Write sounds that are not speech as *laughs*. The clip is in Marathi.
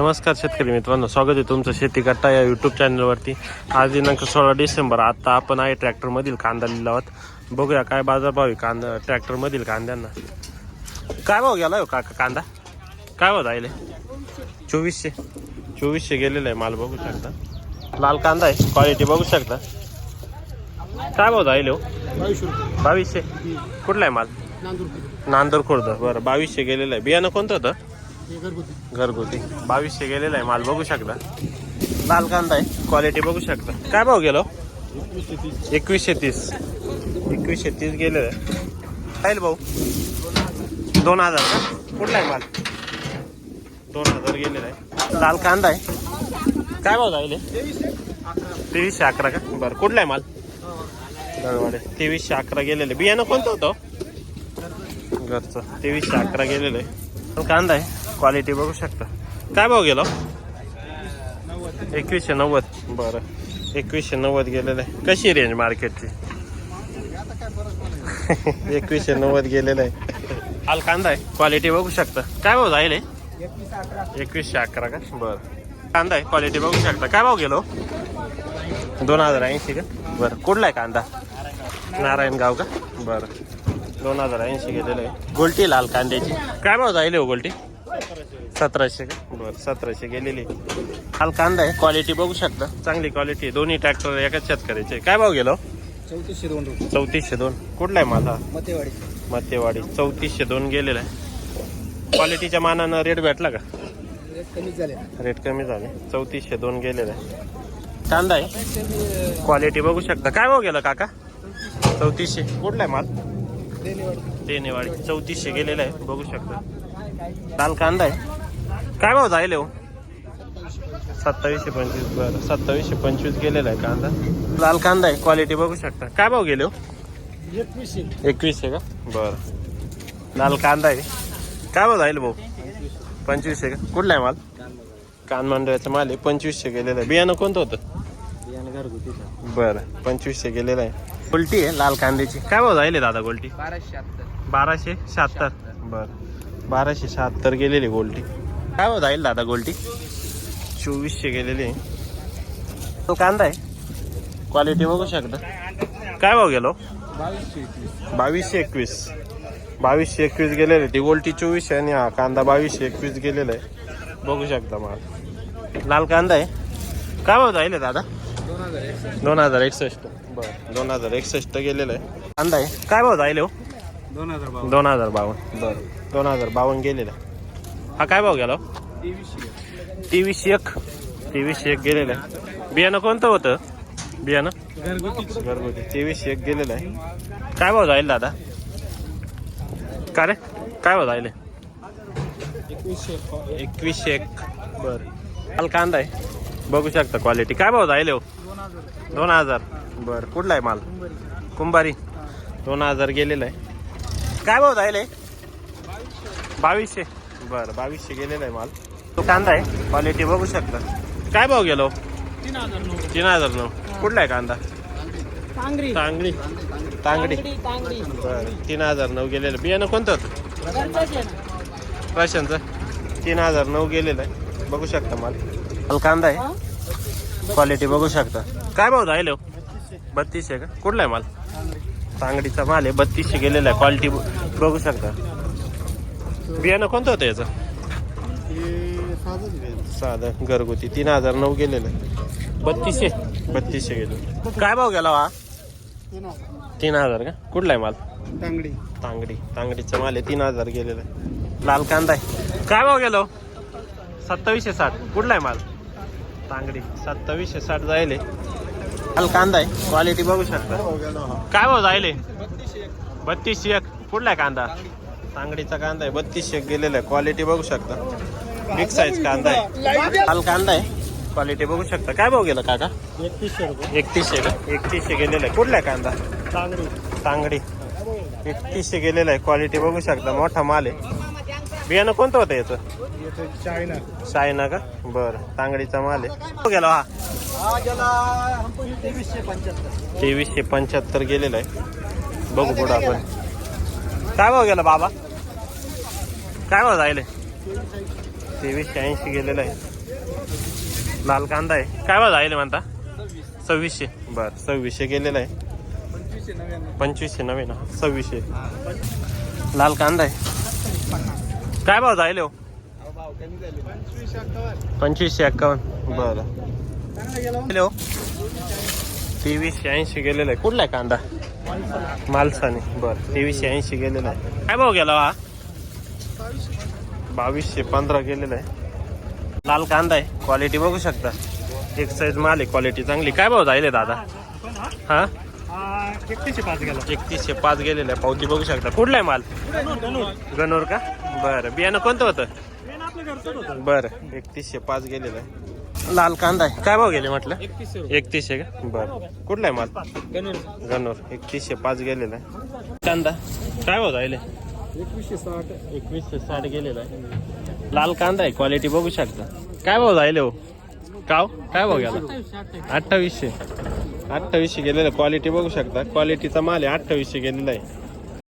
नमस्कार शेतकरी मित्रांनो स्वागत आहे तुमचं शेती करता या युट्यूब चॅनलवरती आज दिनांक सोळा डिसेंबर आता आपण आहे ट्रॅक्टरमधील कांदा लिलावत. बघूया काय बाजारभाव आहे कांदा ट्रॅक्टरमधील कांद्यांना. काय भाव गेला हो काका कांदा? काय भाव जाईल चोवीसशे. चोवीसशे गेलेला आहे माल बघू शकता. लाल कांदा आहे क्वालिटी बघू शकता. काय भाव जाईल हो? बावीसशे. कुठला आहे माल? नांदूर नांदूर खुर्द बरं बावीसशे गेलेलं आहे. बियाणं कोणतं होतं? घरगुती. बावीसशे गेलेला आहे माल बघू शकता. लाल कांदा आहे. क्वालिटी बघू शकता. काय भाव गेलो? एकवीसशे तीस. एकवीसशे तीस एकवीसशे गेलेलं आहे. राहील भाऊ? दोन हजार का? कुठला आहे माल? दोन हजार गेलेला आहे. लाल कांदा आहे. काय भाव जाईल तेवीसशे अकरा का? बरं कुठला आहे माल? दळवाडे. तेवीसशे अकरा गेलेले बियाणं कोणतं होतं? घरचं. तेवीसशे अकरा गेलेलं आहे. कांदा आहे. क्वालिटी बघू शकता. काय भाव गेलो? एकवीसशे नव्वद. बरं. एकवीसशे नव्वद गेलेलं आहे. कशी रेंज मार्केटची *laughs* एकवीसशे नव्वद गेलेलं आहे. हाल कांदा आहे. क्वालिटी बघू शकता. काय भाव जाईल एकवीसशे अकरा का? बरं. कांदा आहे. क्वालिटी बघू शकता. काय भाव गेलो? दोन हजार ऐंशी का? बरं. कुठला आहे कांदा? नारायणगाव का? बरं. दोन हजार ऐंशी गेलेलं आहे. गोलटी लाल कांद्याची. काय भाव जाईल हो गोलटी? सतराशे का? बरं सतराशे गेलेली. हाल कांदा आहे. क्वालिटी बघू शकता. चांगली क्वालिटी आहे. दोन्ही ट्रॅक्टर एकाच शेतकऱ्याचे काय भाव गेलो? चौतीसशे दोन चौतीसशे दोन. कुठला आहे माझा मतेवाडी. मतेवाडी. चौतीसशे दोन गेलेला आहे. क्वालिटीच्या मानानं रेट भेटला का? रेट कमीच झाले. रेट कमी झाले. चौतीसशे दोन गेलेला आहे. कांदा आहे? क्वालिटी बघू शकता. काय भाव गेला काका? चौतीसशे. कुठला आहे माल? देणेवाडी. तेनेवाडी चौतीसशे गेलेला आहे. बघू शकता. लाल कांदा आहे. काय भाव जाईल हो? सत्तावीसशे पंचवीस बरं. सत्तावीसशे पंचवीस गेलेला आहे कांदा. लाल कांदा आहे क्वालिटी बघू शकता. काय भाव गेले हो? एकवीसशे. एकवीसशे का? बरं. लाल कांदा आहे. काय भाव जाईल भाऊ? पंचवीसशे का? कुठला आहे माल? कान मंडळाचा माल आहे. पंचवीसशे गेलेला आहे. बियाणं कोणतं होतं? बियाणं घरगुती बरं. पंचवीसशे गेलेलं आहे. गोल्टी आहे लाल कांद्याची. काय भाव जाईल दादा गोल्टी? बाराशे बाराशे शहात्तर बरं. बाराशे शहात्तर गेलेली गोल्टी काय भाव जाईल दादा गोल्टी चोवीसशे गेलेली आहे. तो कांदा आहे. क्वालिटी बघू शकता. काय भाव गेलो? बावीसशे एकवीस. बावीसशे एकवीस बावीसशे एकवीस गेलेले ती गोल्टी चोवीसशे आणि हा कांदा बावीसशे एकवीस गेलेला आहे. बघू शकता मला. लाल कांदा आहे. काय भाव जाईल दादा? दोन हजार एकसष्ट दोन हजार एकसष्ट. बरं दोन हजार एकसष्ट गेलेलं आहे. कांदा आहे. काय भाव जाईल हो? दोन हजार बावन्न. दोन हजार बावन्न. बरं. दोन हजार बावन्न गेलेला. हा काय भाव गेला हो? तेवीसशे एक. तेवीसशे एक गेलेलं आहे. बियाणं कोणतं होतं? बियाणं? घरगुतीच घरगुती. तेवीसशे एक गेलेलं आहे. काय भाव जाईल दादा? का रे? काय भाव जाईल? एकवीसशे एक. बरं. माल कांदा आहे. बघू शकता क्वालिटी काय भाव जाईल हो? दोन हजार. बरं. कुठला आहे माल? कुंभारी. दोन हजार गेलेलं आहे. काय भाव जाईल बावीसशे. बरं बावीसशे गेलेला आहे माल. तो कांदा आहे क्वालिटी बघू शकता. काय भाव गेलो? तीन हजार नऊ. कुठला आहे कांदा? तांगडी. तांगडी. तांगडी. बरं. तीन हजार नऊ गेलेलं. बियाणं कोणतं होतं? राशनचं तीन हजार नऊ गेलेलं आहे. बघू शकता माल. माल कांदा आहे. क्वालिटी बघू शकता. काय भाव जाईल हो? बत्तीसशे का? कुठला आहे माल? तांगडीचा माल आहे बत्तीसशे गेलेला आहे क्वालिटी बघू शकता. बियाणं कोणतं होतं याचं? साधं घरगुती तीन हजार नऊ गेलेलं आहे. बत्तीसशे? बत्तीसशे गेले. काय भाव गेला हा तीन हजार का? कुठला आहे माल? तांगडी. तांगडी. तांगडीचा माल आहे तीन हजार गेलेला आहे. लाल कांदा आहे. काय भाव गेलो? सत्तावीसशे साठ. कुठला आहे माल? तांगडी. सत्तावीसशे साठ जायले लाल कांदा आहे. क्वालिटी बघू शकता. काय भाव जायले? बत्तीसशे एक. कुठला कांदा? तांगडीचा कांदा आहे. बत्तीसशे एक गेलेला आहे. क्वालिटी बघू शकता. बिग साईज कांदा आहे. लाल कांदा आहे. क्वालिटी बघू शकता. काय भाव गेला काका? एकतीसशे रुपये. एकतीसशे एकतीसशे गेलेला आहे. कुठला कांदा? तांगडी तांगडी एकतीसशे गेलेला आहे. क्वालिटी बघू शकता. मोठा माल आहे. बियाणं कोणतं होतं याचं? चायना. सायना का? बरं. तांगडीचा माल आहे. तो गेला हा. गेला तेवीसशे पंच्याहत्तर. तेवीसशे पंच्याहत्तर गेलेला आहे. बघू पुढं आपण. काय भाव गेला बाबा? काय भाव जायले तेवीसशे ऐंशी गेलेला आहे. लाल कांदा आहे. काय भाव जाईल म्हणता? सव्वीसशे. बर सव्वीसशे गेलेला आहे. पंचवीसशे नव्याण्णव. सव्वीसशे. लाल कांदा आहे. काय भाव जाईल हो? पंचवीसशे अठ्ठावन्न एक्कावन्न. बरं. हॅलो तेवीसशे ऐंशी गेलेला आहे. कुठला आहे कांदा? मालसाने. बरं तेवीसशे ऐंशी गेलेला आहे. काय भाव गेला हा? बावीसशे पंधरा गेलेला आहे. लाल कांदा आहे. क्वालिटी बघू शकता. एक साईज माल आहे क्वालिटी चांगली. काय भाव जाईल दादा? हा? एकतीसशे पाच गेला. एकतीसशे पाच गेलेला आहे. पावती बघू शकता. कुठला आहे माल? गणोर का? बरं. बियाणं कोणतं होतं? बरं. एकतीसशे पाच गेलेला आहे. लाल कांदा आहे. काय भाव गेले म्हटलं? एकतीसशे का? बरं. कुठला आहे माल? गणूर. एकतीसशे पाच गेलेला आहे. कांदा? काय भाव जायले एकवीसशे साठ. एकवीसशे साठ गेलेला आहे. लाल कांदा आहे. क्वालिटी बघू शकता. काय भाव जायले हो? काव? काय भाव गेला? अठ्ठावीसशे. अठ्ठावीसशे गेलेला क्वालिटी बघू शकता. क्वालिटीचा माल आहे. अठ्ठावीसशे गेलेला आहे.